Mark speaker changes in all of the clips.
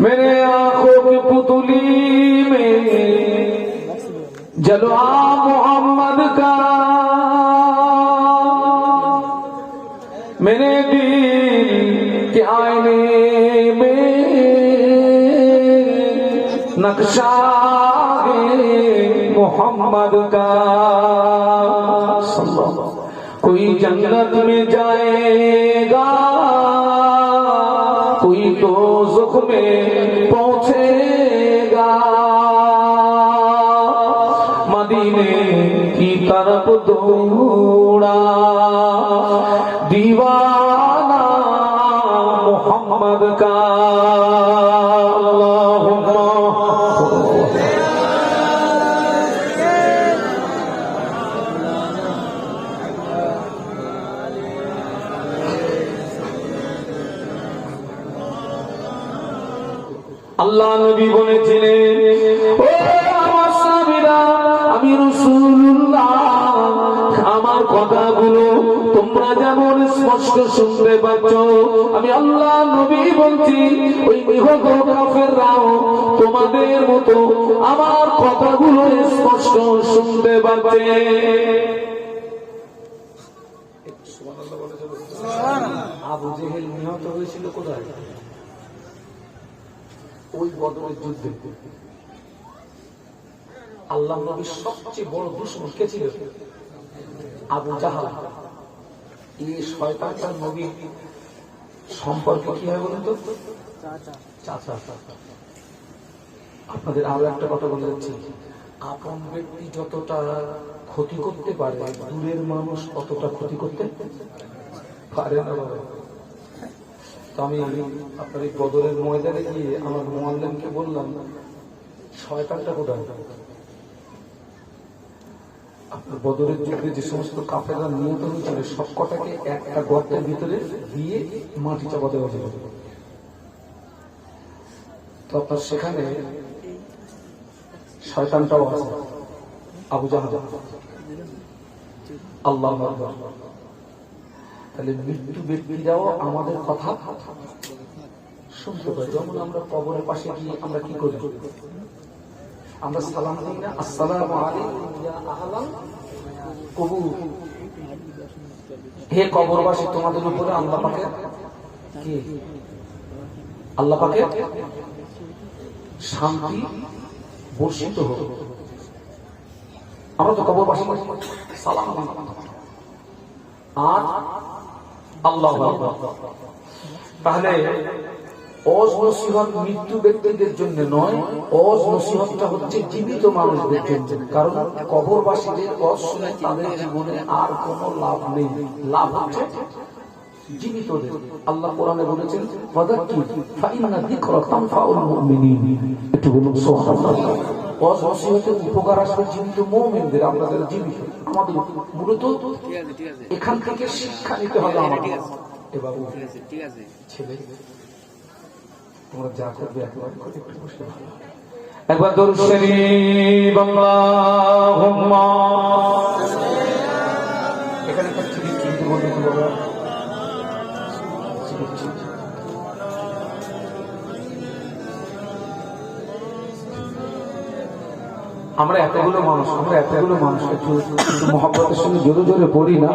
Speaker 1: میرے آنکھوں کی پتلی میں جلوا محمد کا۔ میرے دل کے آئینے میں نقشہ محمد کا۔ کوئی جنت میں جائے گا، کوئی تو सुख में पहुंचेगा मदीने की तरफ दौड़ा दीवाना मोहम्मद का শুনতে পাচ্ছ আমি আল্লাহ নবী বলছি, ওই বিহত কাফেররাও তোমাদের মতো আমার কথাগুলো স্পষ্ট শুনতে
Speaker 2: নিহত যুদ্ধে। আল্লাহ নবীর সবচেয়ে বড় দুশ্মন কে ছিল? আবু জাহাল। এই শয়তানটা নবী সম্পর্কে কি হয় বলুন তো? চাচা। আপনাদের আরও একটা কথা বলে যাচ্ছি। আপন ব্যক্তি যতটা ক্ষতি করতে পারে দূরের মানুষ ততটা ক্ষতি করতে পারে না তো আমি আপনার এই বদলের ময়দানে গিয়ে আমার মোয়াল্লেমকে বললাম শয়তানটা কোথায়? আপনার বদরের যুদ্ধে যে সমস্ত কাফেররা নিহত হয়েছিল সব কটাকে একটা গর্তের ভিতরে দিয়ে মাটি চাপা দেওয়া হয়েছিল তো আপনার সেখানে শয়তানটাও আছে, আবু জাহাজ আল্লাহ। তাহলে মৃত্যু ব্যক্তিরাও আমাদের কথা শুনতে পাই যেমন আমরা কবরের পাশে গিয়ে আমরা কি করি? আমরা সালাম দিই না। আসসালামু হে কবরবাসী, তোমাদের উপরে আল্লাহ পাকে আল্লাহ পাকে শান্তি বর্ষিত হোক। আমরা তো কবরবাসী। সালাম আর আল্লাহ তাহলে অজ নসিহত মৃত্যু ব্যক্তিদের জন্য নয় অজ নসিহতটা হচ্ছে জীবিত মানুষদের জন্য। কারণ কবরবাসীদের অজ শুনে তাদের জীবনে আর কোনো লাভ নেই। লাভ হচ্ছে জীবিতদের। আল্লাহ কোরআনে বলেছেন ফাযাক্কির ফাইন্না যিকরা তানফাউল মুমিনিন। একটু বলুন সুবহানাল্লাহ। অজ নসিহতের উপকার আসবে জীবিত মুমিনদের আমরা যারা জীবিত। আমাদের মূলত এখান থেকে শিক্ষা নিতে হবে আমাদের। এ বাবু ছেলে। তোমরা যা করবে একেবারে করে বসে
Speaker 1: একবার
Speaker 2: আমরা এতগুলো মানুষ, আমরা এতগুলো মানুষ, একটু মহব্বতের সঙ্গে জোরে জোরে পড়ি না।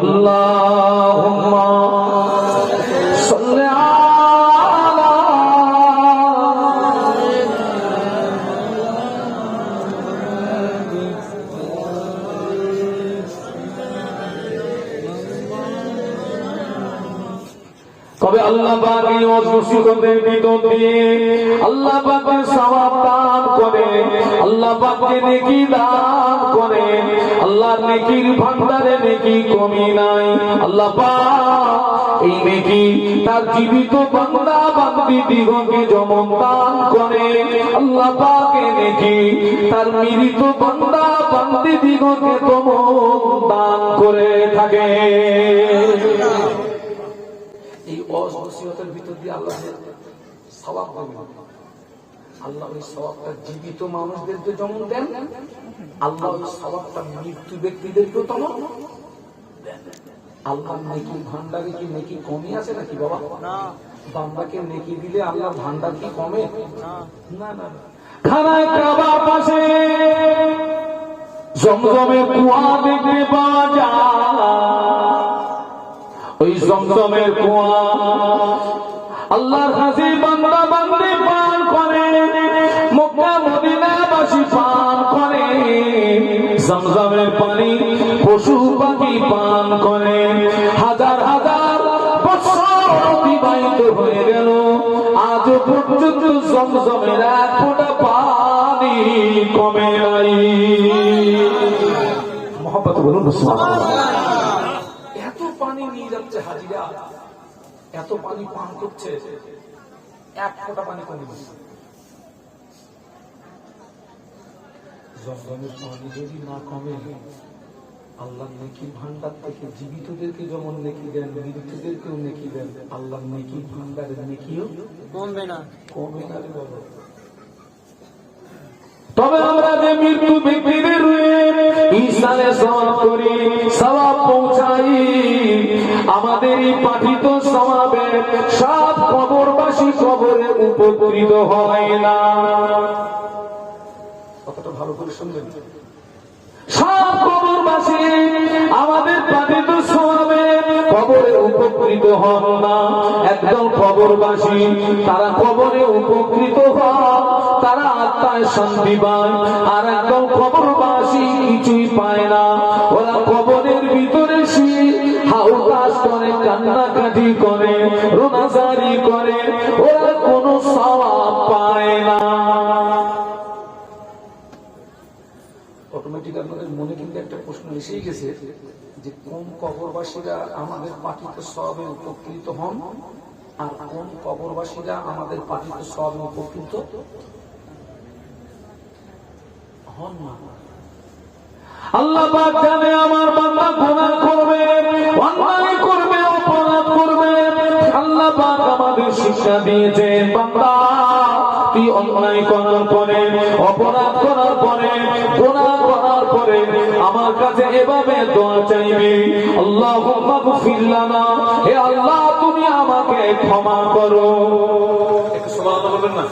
Speaker 1: সাল্লি তবে আল্লাহ পাক এই অসুস্থদের দিয়ে আল্লাহ পাকের সওয়াব দান করে। আল্লাহ পাককে নেকি দান করে। আল্লাহর নেকির ভান্ডারে নেকি কমি নাই। আল্লাহ পাক এই নেকি তার জীবিত বান্দা বান্দি দিগকে যেমন দান করে। আল্লাহ পাক নেকি তার মৃত বান্দা বান্দি দিগকে তেমন দান করে থাকে।
Speaker 2: এই অসিয়তের ভিতর দিয়ে আল্লাহ সবাব দেবেন আল্লাহ ওই সবাবটা জীবিত মানুষদেরকে যেমন দেন আল্লাহ ওই সবাবটা মৃত্যু ব্যক্তিদেরকেও তেমন আল্লাহ নেকি ভান্ডারে কি নেকি কমই আছে নাকি বাবা? বান্দাকে নেকি দিলে আল্লাহর ভান্ডার কি কমে? না। না।
Speaker 1: খানায় পাশে জমজমের কুয়া দেখতে পাওয়া যায়। ওই জমজমের কুয়া। আল্লাহর হাসি বান্দা বান্দে পান করে। মক্কা, মদিনাবাসী পান করে। জমজমের পানি পশু পাখি পান করে। হাজার হাজার বছর অতিবাহিত হয়ে গেল। আজ পর্যন্ত জমজমের এক ফোঁটা পানি কমে নাই। মোহাম্মত বলুন, সুবহানাল্লাহ।
Speaker 2: এত পানি নিয়ে যাচ্ছে হাজিরা এত পানি পান করছে এক ফোঁটা পানি কমে গেছে জমজমের পানি যদি না কমে আল্লাহ নেকির ভান্ডার থেকে জীবিতদেরকে যেমন নেকি দেন মৃতদেরকেও নেকি দেন আল্লাহ নেকির ভান্ডারের নেকিও
Speaker 3: কমবে না।
Speaker 2: কমে না রে বাবা।
Speaker 1: তবে আমরা যে মৃত্যু ব্যক্তিদের ঈশানে সওয়াব করি সওয়াব পৌঁছাই। আমাদের এই পাঠিত সমাবে সব কবরবাসী কবরে উপকৃত হয় না।
Speaker 2: কথাটা ভালো করে শুনবেন।
Speaker 1: সব কবরবাসী আমাদের পাঠিত সমাবে কবরে উপকৃত হন না। একদম কবরবাসী তারা কবরে উপকৃত হন। তারা আত্মায় শান্তি পায়। আর একদম কবরবাসী কিছুই পায় না। ওরা কবরের ভিতরে করে, কান্নাকাটি করে রোনাজারি করে। ওরা কোনো সওয়াব পায় না।
Speaker 2: অটোমেটিক আপনাদের মনে কিন্তু একটা প্রশ্ন এসেই গেছে। যে কোন কবরবাসীরা আমাদের পাঠিত সবে উপকৃত হন আর কোন কবরবাসীরা আমাদের পাঠিত সবে উপকৃত হন না।
Speaker 1: আল্লাহ জানে আমার বান্দা গুনাহ করবে, অন্যায় করবে, অপরাধ করবে। আল্লাহ আমাদের শিক্ষা দিয়েছে, বান্দা, তুই অন্যায় করার পরে, অপরাধ করার পরে, গুনাহ পরে আমার কাছে এভাবে দোয়া চাইবে। আল্লাহ গফির লানা। হে আল্লাহ তুমি আমাকে ক্ষমা করো।
Speaker 2: একটু সুবহানাল্লাহ বলবেন না?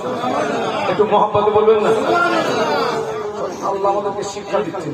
Speaker 2: একটু মহব্বত বলবেন না? আল্লাহ আমাদেরকে শিক্ষা দিচ্ছেন।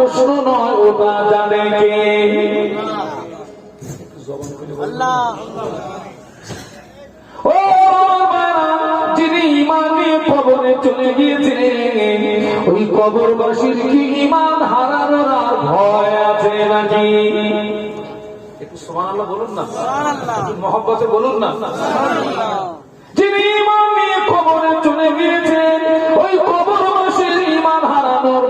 Speaker 1: প্রশ্ন নয় ওটা জানে কে। চলে গিয়েছে ওই কবরবাসীর কি ইমান হারানোর ভয় আছে নাকি?
Speaker 2: একটু সুবহানাল্লাহ বলুন না। মহব্বতে বলুন না।
Speaker 1: যিনি ইমান নিয়ে কবরে চলে গিয়েছেন ওই কবরবাসীর ইমান হারানোর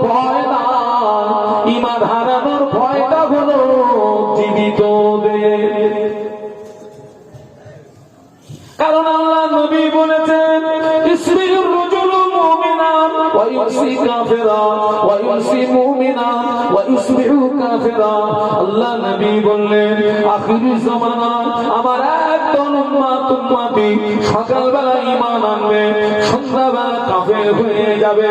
Speaker 1: ওয়া ইউসি মুমিনান ওয়া ইসমিউ কাফিরা আল্লাহ নবী বললেন, আখির জামানা আমার একদল উম্মত উম্মতি সকালবেলা ঈমান আনবে, সন্ধ্যাবেলা কাফের হয়ে যাবে,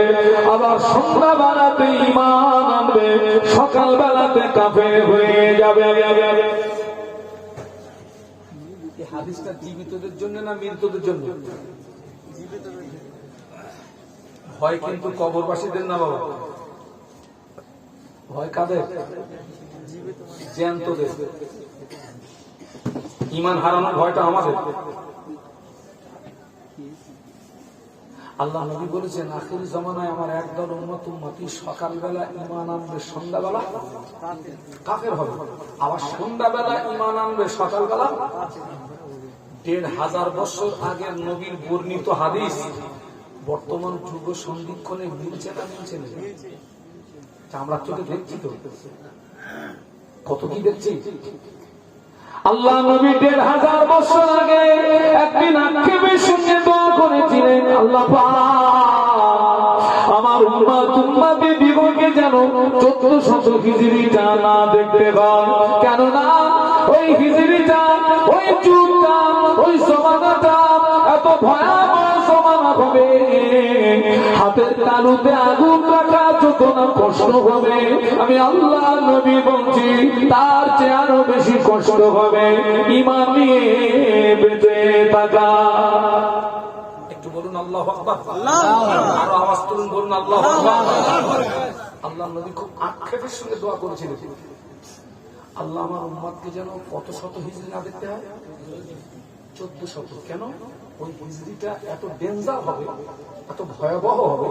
Speaker 1: আবার সন্ধ্যাবেলাতে ঈমান আনবে, সকালবেলাতে কাফের হয়ে যাবে।
Speaker 2: হাদিসটা জীবিতদের জন্য না মৃতদের জন্য? ভয় কিন্তু কবরবাসীদের না বাবা? ভয় কাদের? জ্যান্তদের। ইমান হারানোর ভয়টা আমাদের। আল্লাহ নবী বলেছেন, আখির জমানায় আমার একদল উন্মত উন্মতি সকালবেলা ইমান আনবে, সন্ধ্যাবেলা কাফের হবে। আবার সন্ধ্যাবেলা ইমান আনবে, সকালবেলা? দেড় হাজার বছর আগের নবীর বর্ণিত হাদিস বর্তমান যুগ সন্ধিক্ষণে মিলছে না মিলছে না। আমরা চোখে দেখছি তো। কত কি দেখছি?
Speaker 1: আল্লাহ নবী দেড় হাজার বছর আগে একদিন আক্ষেপের সঙ্গে দোয়া করেছিলেন, আল্লাহ আমার উম্মা তুম্মাতে দিগকে যেন চোদ্দ শত হিজড়িটা না দেখতে পান। কেননা, ওই হিজড়িটা ওই যুগটা ওই সমাধাটা এত ভয়াবহ সমানা হবে। হাতের তালুতে আগুন রাখা যত না কষ্ট হবে। আমি আল্লাহ নবী বলছি, তার চেয়ে আরও বেশি কষ্ট হবে। ইমান বেঁচে থাকা।
Speaker 2: একটু বলুন, আল্লাহ আরও আওয়াজ তুলুন, বলুন, আল্লাহ আল্লাহ খুব আল্লাহ যেন কত শত হিজড়ি না দেখতে হয়? চোদ্দ শত। কেন? ওই হিজড়িটা এত ডেঞ্জার হবে এত ভয়াবহ হবে।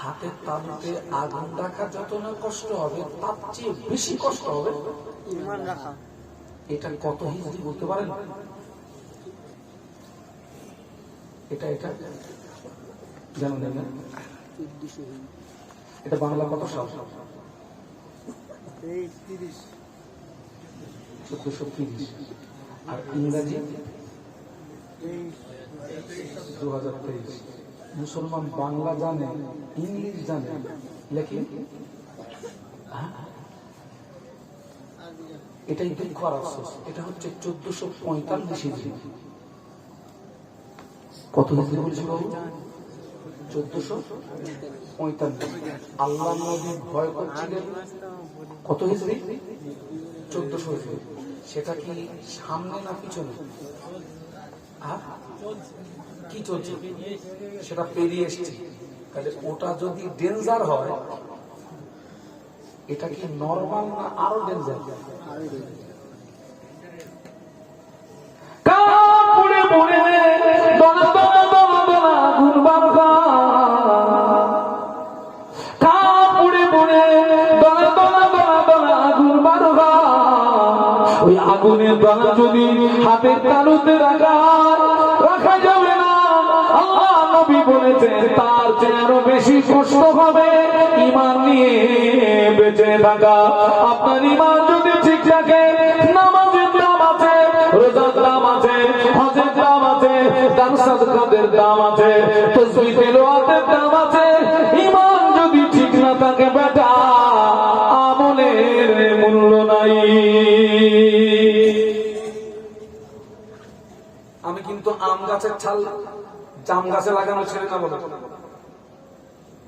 Speaker 2: হাতের তালুতে আগুন রাখা যত না কষ্ট হবে তার চেয়ে বেশি কষ্ট হবে এটা কত হিজড়ি বলতে পারেন? এটা এটা। জানেন না এটা বাংলা কত সাল? চোদ্দশো তিরিশ। আর ইংরাজি? দু হাজার তেইশ। মুসলমান বাংলা জানে, ইংলিশ জানে, লেখি? এটাই দুঃখ আর আফসোস। এটা হচ্ছে চোদ্দশো পঁয়তাল্লিশ হিজড়ি। কত বলছি বাবু? চোদ্দশো পঁয়তাল্লিশ। আল্লাহ নবী ভয় করছিলেন। কত হিজড়ি? চোদ্দশো হিজড়ি। সেটা কি সামনে না পিছনে? কি চলছে? সেটা পেরিয়ে এসছে। তাহলে ওটা যদি ডেঞ্জার হয়, এটা কি নর্মাল না আরও ডেঞ্জার
Speaker 1: কাপুরে পুরে ওই আগুনের দনা যদি হাতের তালুতে রাখা রাখা যাবে না। আল্লাহ নবী বলেছেন, তার চেয়ে আরও বেশি কষ্ট হবে ইমান নিয়ে বেঁচে থাকা। আপনার ইমান যদি ঠিক থাকে, নামাজের দাম আছে, রোজার দাম আছে, হজের দাম আছে সাদকাদের দাম আছে তসবিহ তেলাওয়াতের দাম আছে। ইমান যদি ঠিক না থাকে, বেটা
Speaker 2: আমি কিন্তু আম গাছের ছাল জাম গাছে লাগানো ছেড়ে না। বলে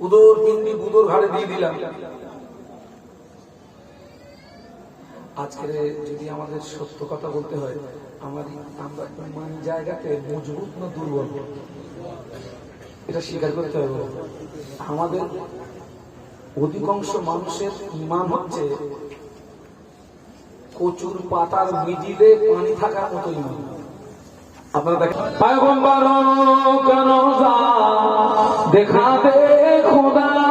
Speaker 2: উদর বুদর ঘাড়ে দিয়ে দিলাম। আজকে যদি আমাদের সত্য কথা বলতে হয় জায়গাতে মজবুত না দুর্বল? এটা স্বীকার করতে হবে। আমাদের অধিকাংশ মানুষের ইমান হচ্ছে কচুর পাতার মিডিলে পানি থাকার মতোই নয়। আপনারা দেখেন
Speaker 1: দেখা দে খোদা?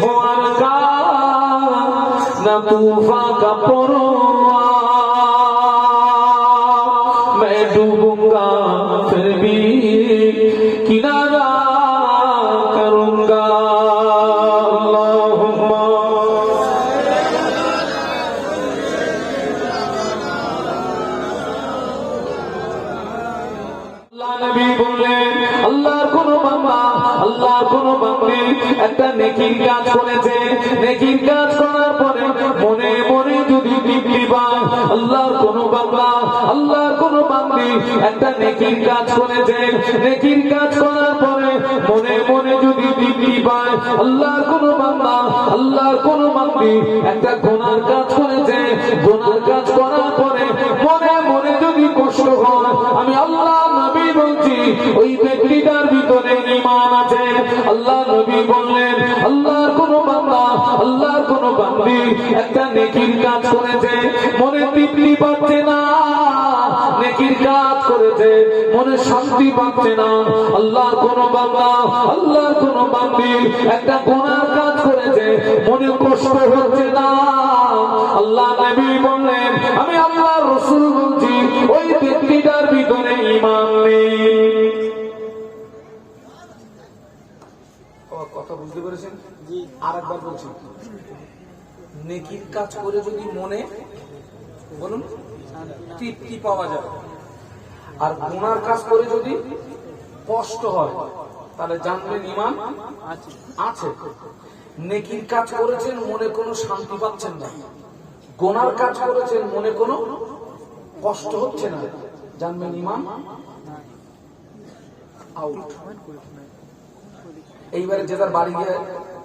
Speaker 1: بھوان کا نہ طوفان کا پروا কাজ করেছে নেকির কাজ করার পরে মনে মনে যদি তৃপ্তি পায়, আল্লাহর কোন বাবা আল্লাহর কোন বান্দি একটা নেকির কাজ করেছে। নেকির কাজ করার পরে মনে মনে যদি তৃপ্তি পায়, আল্লাহর কোন বান্দা, আল্লাহর কোন বান্দি একটা গোনার কাজ করেছে। নবী বললেন, আল্লাহর কোন বান্দা, আল্লাহর কোন বান্দি একটা নেকির কাজ করেছে, মনে তৃপ্তি পাচ্ছে না। নেকির কাজ করেছে, মনে শান্তি পাচ্ছে না। আল্লাহর কোন বান্দা, আল্লাহর কোন বান্দি একটা কাজ করেছে, মনে কষ্ট হচ্ছে না। আল্লাহ নবী বললেন, আমি আল্লাহ রসুল বলছি, ওই ব্যক্তিটার ভিতরে ইমান নেই।
Speaker 2: আর নেকির কাজ করে যদি মনে, বলুন, তৃপ্তি পাওয়া যায়। আর গুনার কাজ করে যদি কষ্ট হয়, তাহলে জানবেন ইমান
Speaker 3: আছে।
Speaker 2: নেকির কাজ করেছেন, মনে কোনো শান্তি পাচ্ছেন না। গোনার কাজ করেছেন, মনে কোনো কষ্ট হচ্ছে না। জানবেন ইমান এইবারে যে তার বাড়ি গিয়ে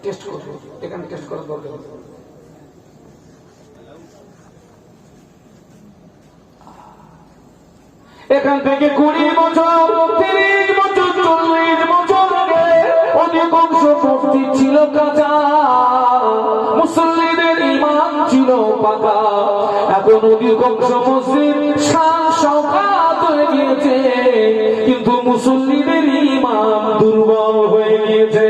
Speaker 2: টেস্ট করব, এখানে টেস্ট করার দরকার
Speaker 1: এখান থেকে কুড়ি বছর, তিরিশ বছর, চল্লিশ বছর আগে অধিকাংশ মসজিদ ছিল কাঁচা, মুসল্লিদের ইমান ছিল পাকা। এখন অধিকাংশ মসজিদ হয়ে গিয়েছে, কিন্তু মুসল্লিদের ইমান দুর্বল হয়ে গিয়েছে।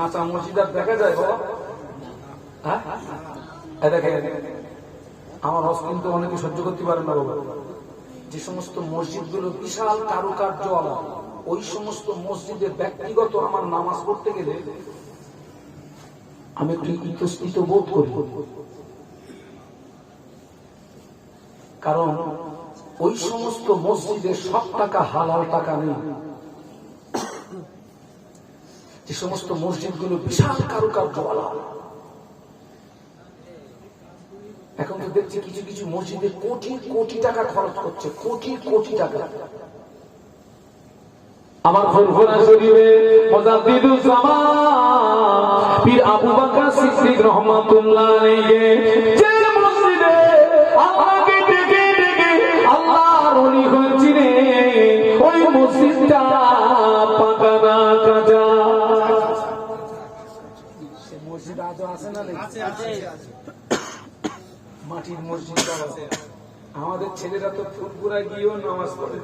Speaker 2: কাঁচা মসজিদ আর দেখা যায় বাবা। হ্যাঁ? দেখেন, আমার হস কিন্তু অনেকে সহ্য করতে পারেন না বাবা। যে সমস্ত মসজিদগুলো বিশাল কারুকার্য ওই সমস্ত মসজিদে ব্যক্তিগত আমার নামাজ পড়তে গেলে আমি একটু ইতস্তিত বোধ করি। কারণ ওই সমস্ত মসজিদে সব টাকা হালাল টাকা নেই। যে সমস্ত মসজিদগুলো বিশাল কারুকার্য এখন তো দেখছি কিছু কিছু মসজিদে কোটি কোটি টাকা খরচ করছে, কোটি কোটি টাকা।
Speaker 1: আমার ফুরফুরা শরীফে মুজাদ্দিদুল জামান পীর আবু বকর সিদ্দিক রহমাতুল্লাহ আলাইহি। মসজিদে আল্লাহকে
Speaker 2: মাটির মসজিদ আছে। আমাদের ছেলেরা তো ফুলপুরা গিয়েও নামাজ পড়ে।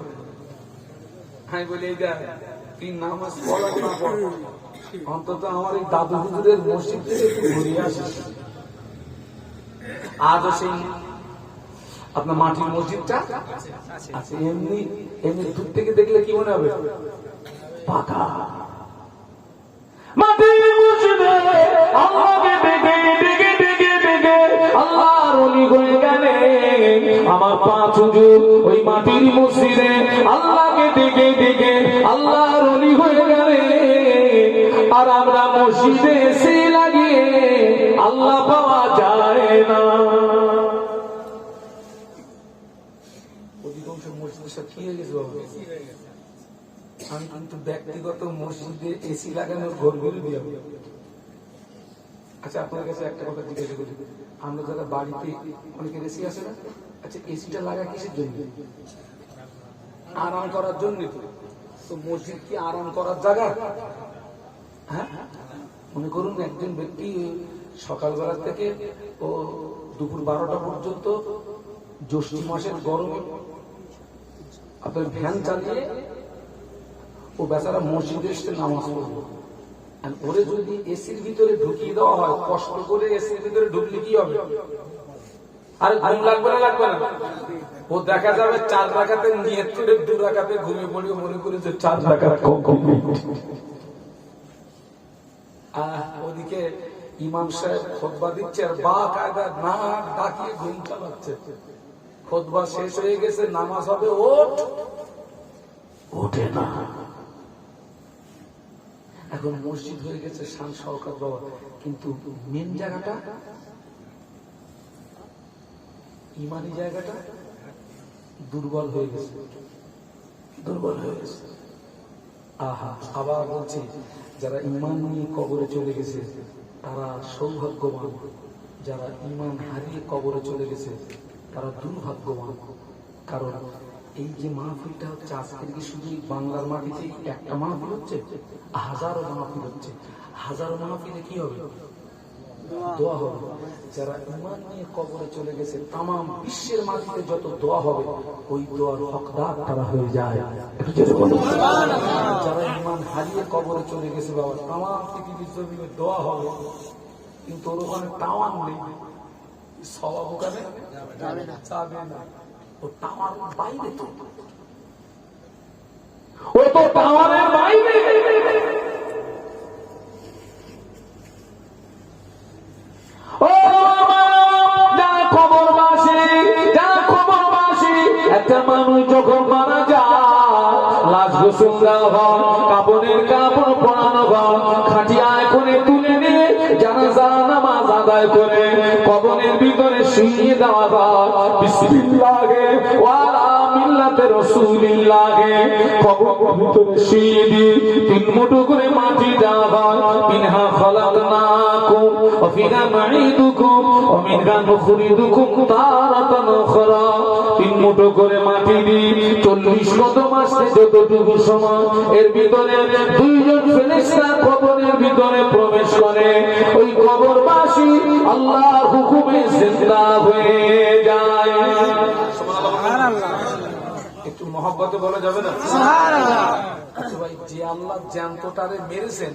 Speaker 2: আমি বলি এই দেখ তুই নামাজ পড়া না পড়। অন্তত আমার এই দাদু হুজুরের মসজিদ থেকে ঘুরিয়ে আসিস। আজও সেই আপনার মাটির মসজিদটা আছে এমনি এমনি দূর থেকে দেখলে কি মনে হবে?
Speaker 1: পাকা। আল্লাহকে ডেকে ডেকে ডেকে ডেকে আমার পাঁচ হুজুর ওই মাটির মসজিদে আল্লাহকে ডেকে ডেকে আল্লাহর ওলি হয়ে গেলে। আর আমরা মসজিদে এসে লাগিয়ে আল্লাহ পাওয়া যায় না।
Speaker 2: অধিকাংশ মসজিদের হয়ে গেছে? ব্যক্তিগত মসজিদে এসি লাগানোর ঘর আমি। আচ্ছা আপনার কাছে একটা কথা জিজ্ঞাসা করি। আমরা যারা বাড়িতে অনেকের এসি আছে না আচ্ছা এসিটা লাগা কিসের জন্য? আরাম করার জন্য তো। মসজিদ কি আরাম করার জায়গা? হ্যাঁ? মনে করুন একজন ব্যক্তি সকালবেলা থেকে ও দুপুর বারোটা পর্যন্ত জ্যৈষ্ঠ মাসের গরমে আপনার ভ্যান চালিয়ে ও বেচারা মসজিদে এসে নামাজ পড়ব। ওরে যদি এসির ভিতরে ঢুকিয়ে দেওয়া হয়, কষ্ট করে এসির ভিতরে ঢুকলে কি হবে? ঘুম লাগবে না লাগবে না? ও দেখা যাবে চার রাখাতে দু রাখাতে ঘুমিয়ে পড়িয়ে মনে করে যে চার ওদিকে ইমাম সাহেব খোদবা দিচ্ছে, আর বা কায়দা না ডাকিয়ে ঘুম চালাচ্ছে। খোদবা শেষ হয়ে গেছে, নামাজ হবে, ওঠ।
Speaker 1: ওঠে না।
Speaker 2: এখন মসজিদ হয়ে গেছে, শান সরকার বাবা। কিন্তু মেন জায়গাটা, ইমানি জায়গাটা দুর্বল হয়ে গেছে।
Speaker 1: দুর্বল হয়ে গেছে।
Speaker 2: আহা, আবার বলছি, যারা ইমান নিয়ে কবরে চলে গেছে, তারা সৌভাগ্যবান। যারা ইমান হারিয়ে কবরে চলে গেছে, তারা দুর্ভাগ্যবান। কারণ এই যে মাহফিলটা হচ্ছে, আজকের কি শুধু বাংলার মাটিতে একটা মাহফিল হচ্ছে? হাজারো মাহফিল হচ্ছে। হাজারো মাহফিলে কি হবে? দোয়া হবে। যারা ইমান নিয়ে কবরে চলে গেছে তাম বিশ্বের মাটিতে যত দোয়া হবে, ওই দোয়ার হকদার তারা হয়ে যায়। যারা ইমান হারিয়ে কবরে চলে গেছে বাবা তাম পৃথিবীর জমিনে দোয়া হবে, কিন্তু ওর ওখানে টাওয়ার নেই। সবাব ওখানে?
Speaker 3: যাবে না।
Speaker 2: বাইরে তো।
Speaker 1: ও তো টাওয়ারের বাইরে। একটা মানুষ যখন মারা যায় লাশ গোসল দেওয়া হয় ওয়ালা তিন মুঠো করে মাটি দেওয়া চল্লিশ কত মাসে যতটুকু সময় এর ভিতরে দুইজন কবরের ভিতরে প্রবেশ করে। ওই কবরবাসী আল্লাহর হুকুমে জিন্দা হয়ে যায়।
Speaker 2: একটু মহব্বতে বলা যাবে না? যে আল্লাহ জ্যান্তটারে মেরেছেন